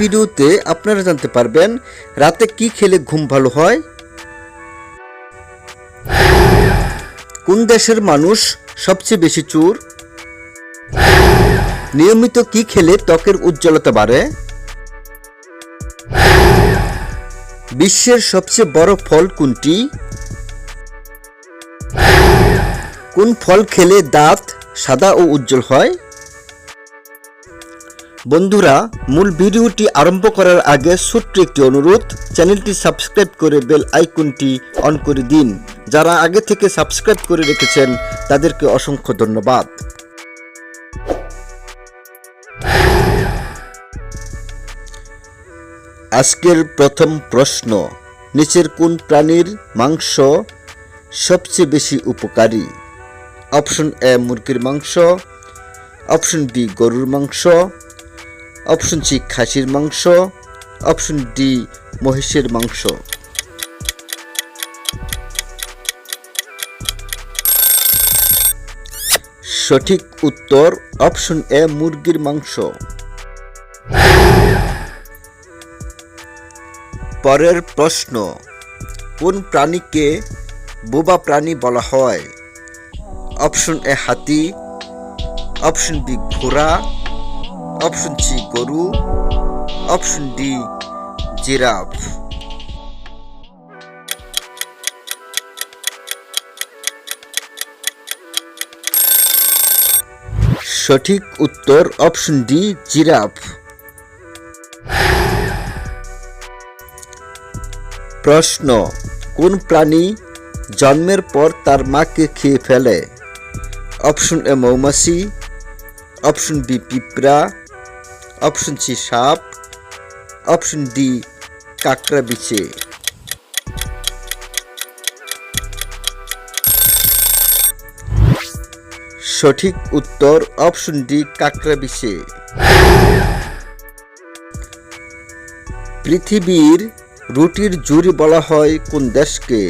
ভিডিওতে আপনারা জানতে পারবেন রাতে কি খেলে ঘুম ভালো হয়। কোন দেশের মানুষ সবচেয়ে বেশি চুর? নিয়মিত কি খেলে ত্বকের উজ্জ্বলতা বাড়ে? বিশ্বের সবচেয়ে বড় ফল কোনটি? কোন ফল খেলে দাঁত সাদা ও উজ্জ্বল হয়? বন্ধুরা, মূল ভিডিওটি আরম্ভ করার আগে ছোট্ট একটি অনুরোধ, চ্যানেলটি সাবস্ক্রাইব করে বেল আইকনটি অন করে দিন। যারা আগে থেকে সাবস্ক্রাইব করে রেখেছেন, তাদেরকে অসংখ্য ধন্যবাদ। আজকের প্রথম প্রশ্ন, নিচের কোন প্রাণীর মাংস সবচেয়ে বেশি উপকারী? অপশন এ মুরগির মাংস, অপশন বি গরুর মাংস অপশন সি খাসির মাংস। অপশন ডি, মহিষের মাংস। সঠিক উত্তর, অপশন এ, মুরগির মাংস। পরের প্রশ্ন, কোন প্রাণীকে বোবা প্রাণী বলা হয়? অপশন এ, হাতি। অপশন বি, ঘোড়া। অপশন সি গরু, অপশন ডি জিরাফ। সঠিক উত্তর অপশন ডি জিরাফ। প্রশ্ন, কোন প্রাণী জন্মের পর তার মাকে খেয়ে ফেলে? অপশন এ মৌমাছি, অপশন বি পিঁপড়া অপশন সি সাপ অপশন ডি কাকড়া বিছে সঠিক উত্তর অপশন ডি কাকড়া বিছে পৃথিবীর রুটির জুড়ি বলা হয় কোন দেশকে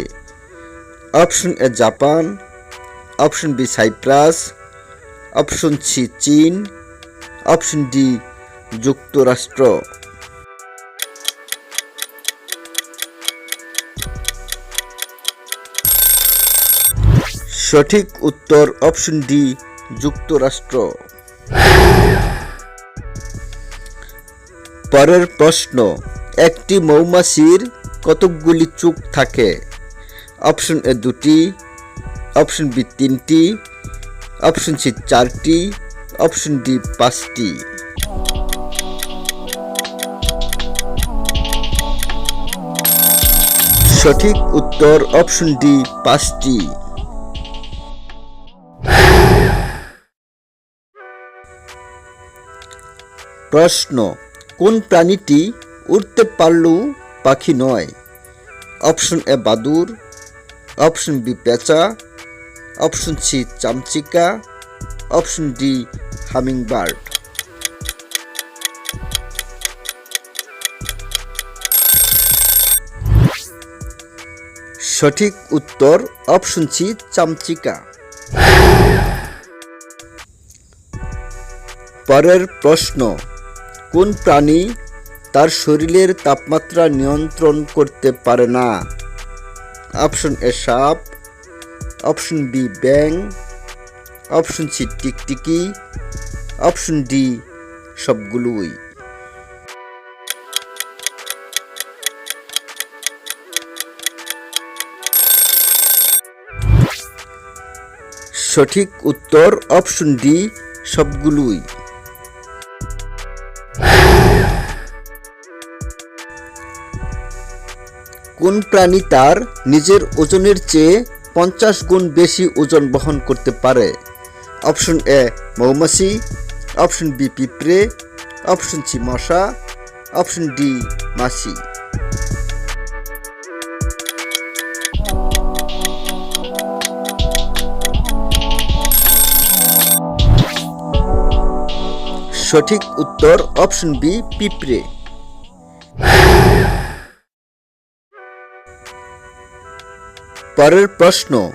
option A Japan option B Cyprus option C চীন অপশন ডি যুক্তরাষ্ট্র। সঠিক উত্তর অপশন ডি, যুক্তরাষ্ট্র। পরের প্রশ্ন, একটি মৌমাছির কতকগুলি চোখ থাকে? অপশন এ দুটি, অপশন বি তিনটি, অপশন সি চারটি, অপশন ডি পাঁচটি। সঠিক উত্তর অপশন ডি পাঁচটি। প্রশ্ন, কোন প্রাণীটি উড়তে পারলেও পাখি নয়? অপশন এ বাদুর অপশন বি পেঁচা অপশন সি চামচিকা অপশন ডি হামিংবার্ড সঠিক উত্তর অপশন সি চামচিকা। পরের প্রশ্ন, কোন প্রাণী তার শরীরের তাপমাত্রা নিয়ন্ত্রণ করতে পারে না? অপশন এ সাপ। অপশন বি ব্যাং অপশন সি টিকটিকি। অপশন ডি সবগুলোই। সঠিক উত্তর অপশন ডি সবগুলোই। কোন প্রাণী তার নিজের ওজনের চেয়ে পঞ্চাশ গুণ বেশি ওজন বহন করতে পারে? অপশন এ মৌমাছি। অপশন বি পিঁপড়ে। অপশন সি মশা। অপশন ডি মাছি। সঠিক উত্তর অপশন বি, পিঁপড়ে। পরের প্রশ্ন,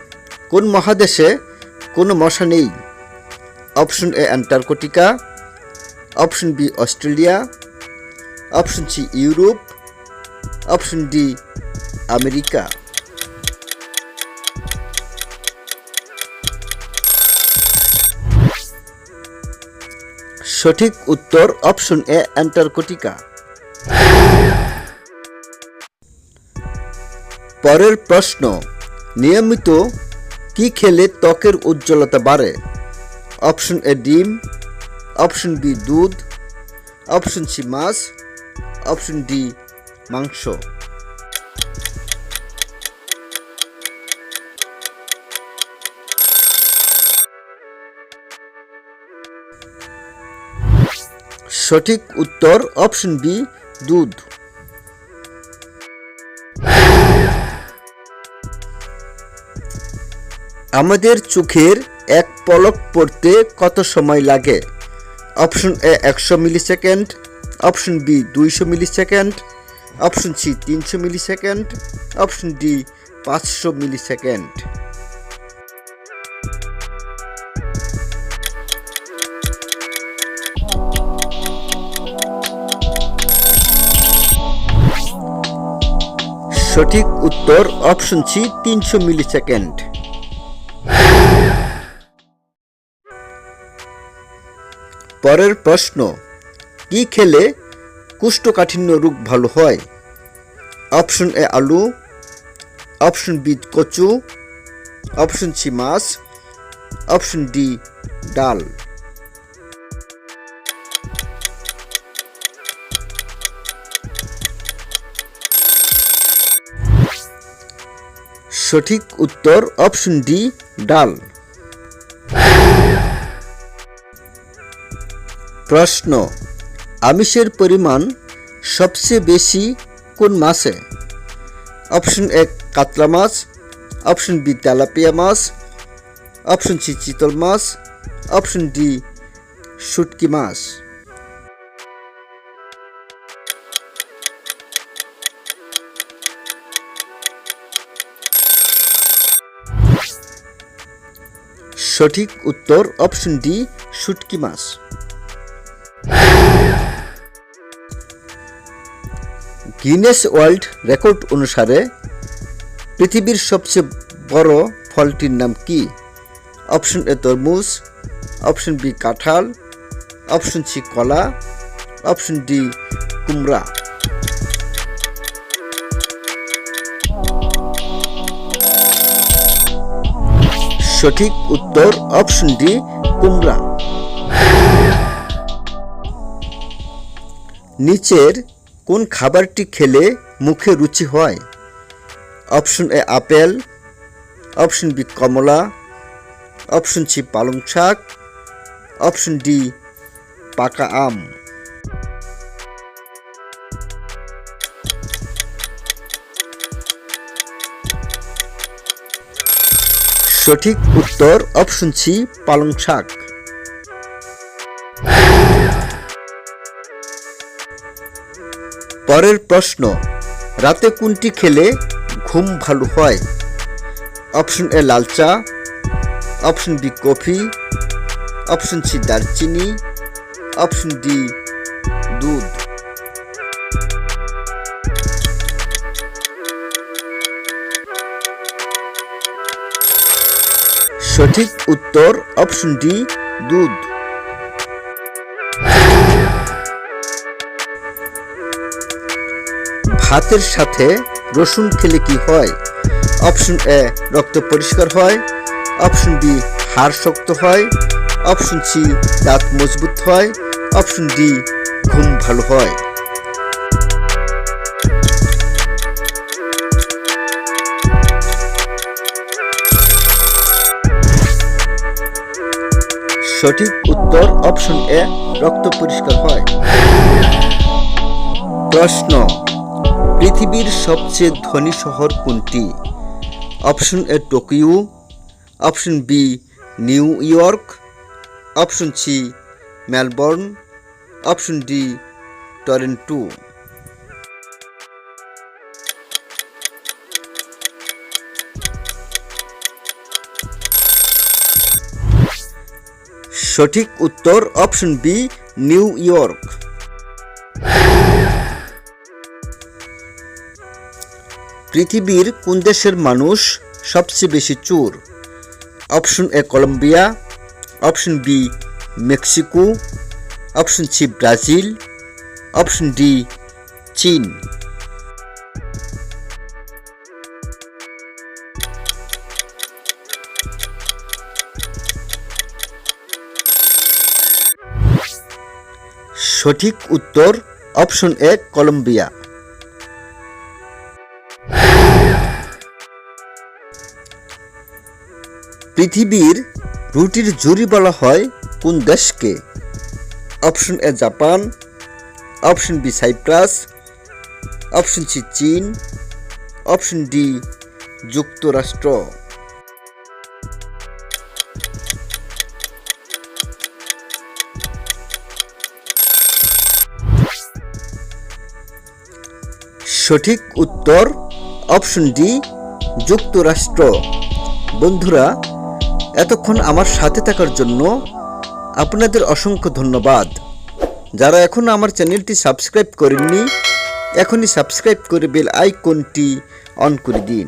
কোন মহাদেশে কোনো মশা নেই? Option A, Antarctica. Option B, Australia. Option C, Europe. Option D, America. সঠিক উত্তর অপশন এ, অ্যান্টার্কটিকা। পরের প্রশ্ন, নিয়মিত কি খেলে ত্বকের উজ্জ্বলতা বাড়ে? অপশন এ, ডিম। অপশন বি, দুধ। অপশন সি, মাছ। অপশন ডি, মাংস। সঠিক উত্তর অপশন বি, দুধ। আমাদের চোখের এক পলক পড়তে কত সময় লাগে? অপশন এ, একশো মিলি সেকেন্ড অপশন বি, দুইশো মিলি সেকেন্ড অপশন সি, তিনশো মিলি সেকেন্ড অপশন ডি, পাঁচশো মিলি সেকেন্ড সঠিক উত্তর অপশন সি তিনশো মিলি সেকেন্ড পরের প্রশ্ন, কি খেলে কুষ্ঠকাঠিন্য রোগ ভালো হয়? অপশন এ আলু। অপশন বি কচু। অপশন সি মাছ। অপশন ডি ডাল। সঠিক উত্তর অপশন ডি, ডাল। প্রশ্ন, আমিষের পরিমাণ সবচেয়ে বেশি কোন মাছে অপশন এক, কাতলা মাছ। অপশন বি, তেলাপিয়া মাছ। অপশন সি, চিতল মাছ। অপশন ডি, শুটকি মাছ। সঠিক উত্তর অপশন ডি, শুটকি মাছ। গিনেস ওয়ার্ল্ড রেকর্ড অনুসারে পৃথিবীর সবচেয়ে বড় ফলটির নাম কি? অপশন এ তরমুজ, অপশন বি কাঁঠাল, অপশন সি কলা, অপশন ডি কুমড়া। সঠিক উত্তর অপশন ডি কুমড়া। নিচের কোন খাবারটি খেলে মুখে রুচি হয়? Option A apple. Option B Kamala. Option C পালং শাক। অপশন ডি পাকা আম। সঠিক উত্তর অপশন সি পালং শাক। পরের প্রশ্ন, রাতে কোনটি খেলে ঘুম ভালো হয়? অপশন এ লাল চা। Option B coffee. Option C দারচিনি। অপশন ডি দুধ। সঠিক উত্তর অপশন ডি দুধ। ভাতের সাথে রসুন খেলে কি হয়? অপশন এ রক্ত পরিষ্কার হয়। অপশন বি হাড় শক্ত হয়। অপশন সি দাঁত মজবুত হয়। অপশন ডি ঘুম ভালো হয়। সঠিক উত্তর অপশন এ, রক্ত পরিষ্কার হয়। প্রশ্ন, পৃথিবীর সবচেয়ে ধনী শহর কোনটি? Option A, Tokyo. Option B, New York. Option C, Melbourne. Option D, Toronto. সঠিক উত্তর অপশন বি, নিউ ইয়র্ক। পৃথিবীর কোন দেশের মানুষ সবচেয়ে বেশি চোর? Option A, Colombia. Option B, Mexico. Option C, Brazil. Option D, চীন। সঠিক উত্তর অপশন এ কলম্বিয়া পৃথিবীর রুটির জুরি বলা হয় কোন দেশকে? Option A Japan option B Cyprus option C চীন অপশন ডি যুক্তরাষ্ট্র। সঠিক উত্তর অপশন ডি, যুক্তরাষ্ট্র। বন্ধুরা, এতক্ষণ আমার সাথে থাকার জন্য আপনাদের অসংখ্য ধন্যবাদ। যারা এখনও আমার চ্যানেলটি সাবস্ক্রাইব করেননি, এখনই সাবস্ক্রাইব করে বেল আইকনটি অন করে দিন।